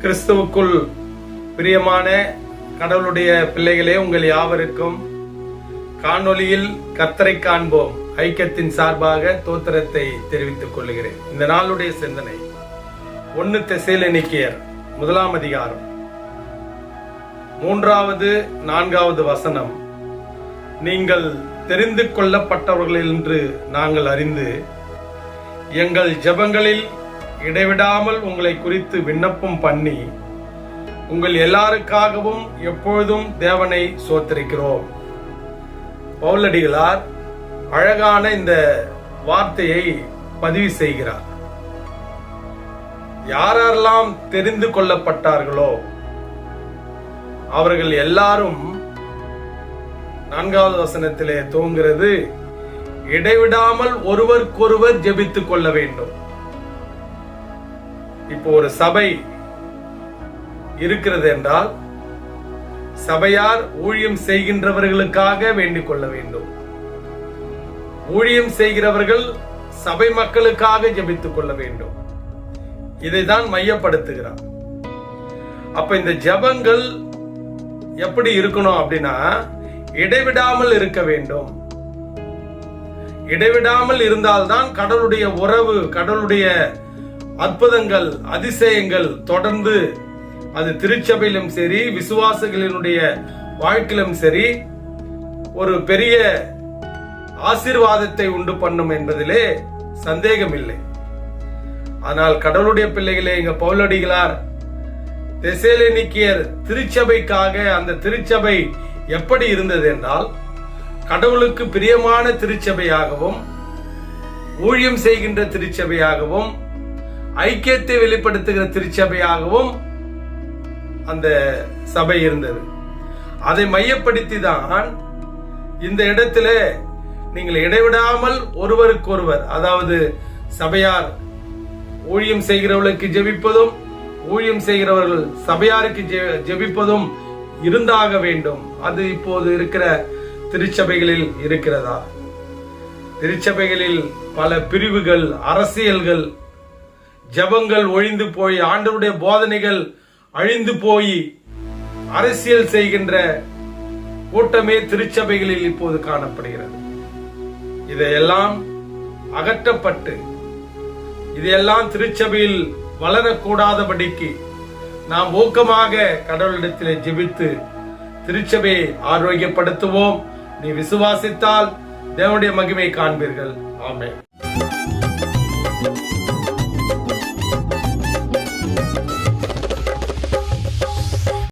கிறிஸ்துவுக்குள் பிரியமான கடவுளுடைய பிள்ளைகளே உங்கள் யாவருக்கும் காணொளியில் கத்தரை காண்போம். ஐக்கியத்தின் சார்பாக தோத்திரத்தை தெரிவித்துக் கொள்கிறேன். இந்த நாளுடைய சிந்தனை ஒன்னு தெசேலனிக்கியர் முதலாம் அதிகாரம் மூன்றாவது நான்காவது வசனம். நீங்கள் தெரிந்து கொள்ளப்பட்டவர்கள் என்று நாங்கள் அறிந்து எங்கள் ஜெபங்களில் இடைவிடாமல் உங்களை குறித்து விண்ணப்பம் பண்ணி உங்கள் எல்லாருக்காகவும் எப்பொழுதும் தேவனை சோத்தரிக்கிறோம். பவுலடிகளார் அழகான இந்த வார்த்தையை பதிவு செய்கிறார். யாரெல்லாம் தெரிந்து கொள்ளப்பட்டார்களோ அவர்கள் எல்லாரும் நான்காவது வசனத்திலே துவங்கிறது இடைவிடாமல் ஒருவருக்கொருவர் ஜெபித்துக் கொள்ள வேண்டும். இப்போ ஒரு சபை இருக்கிறது என்றால் சபையார் ஊழியம் செய்கின்றவர்களுக்காக வேண்டிக் கொள்ள வேண்டும். ஊழியம் செய்கிறவர்கள் சபை மக்களுக்காக ஜபித்துக் கொள்ள வேண்டும். இதைதான் மையப்படுத்துகிறார். அப்ப இந்த ஜெபங்கள் எப்படி இருக்கணும் அப்படின்னா இடைவிடாமல் இருக்க வேண்டும். இடைவிடாமல் இருந்தால்தான் கடவுளுடைய உறவு கடவுளுடைய அற்புதங்கள் அதிசயங்கள் தொடர்ந்து அது திருச்சபையிலும் சரி விசுவாசிகளினுடைய வாழ்க்கையிலும் சரி ஒரு பெரிய ஆசீர்வாதத்தை உண்டு பண்ணும் என்பதிலே சந்தேகம் இல்லை ஆனால் கடவுளுடைய பிள்ளைகளே இங்க பவுலடிகளார் தெசேலனிக்கியர் திருச்சபைக்காக அந்த திருச்சபை எப்படி இருந்தது என்றால் கடவுளுக்கு பிரியமான திருச்சபையாகவும் ஊழியம் செய்கின்ற திருச்சபையாகவும் ஐக்கியத்தை வெளிப்படுத்துகிற திருச்சபையாகவும் அந்த சபை இருந்தது. அதை மையப்படுத்தி தான் இந்த இடத்துல நீங்கள் இடைவிடாமல் ஒருவருக்கொருவர் அதாவது சபையார் ஊழியம் செய்கிறவர்களுக்கு ஜெபிப்பதும் ஊழியம் செய்கிறவர்கள் சபையாருக்கு ஜெ- ஜெபிப்பதும் இருந்தாக வேண்டும். அது இப்போது இருக்கிற திருச்சபைகளில் இருக்கிறதா? திருச்சபைகளில் பல பிரிவுகள் அரசியல்கள் ஜெபங்கள் ஒழிந்து போய் ஆண்டவருடைய போதனைகள் அழிந்து போய் அரசியல் செய்கின்ற கூட்டமே திருச்சபைகளில் இப்போது காணப்படுகிறது. இதையெல்லாம் அகற்றப்பட்டு இதையெல்லாம் திருச்சபையில் வளரக்கூடாதபடிக்கு நாம் ஊக்கமாக கடவுளிடத்திலே ஜெபித்து திருச்சபையை ஆரோக்கியப்படுத்துவோம். நீ விசுவாசித்தால் தேவனுடைய மகிமை காண்பீர்கள். ஆமே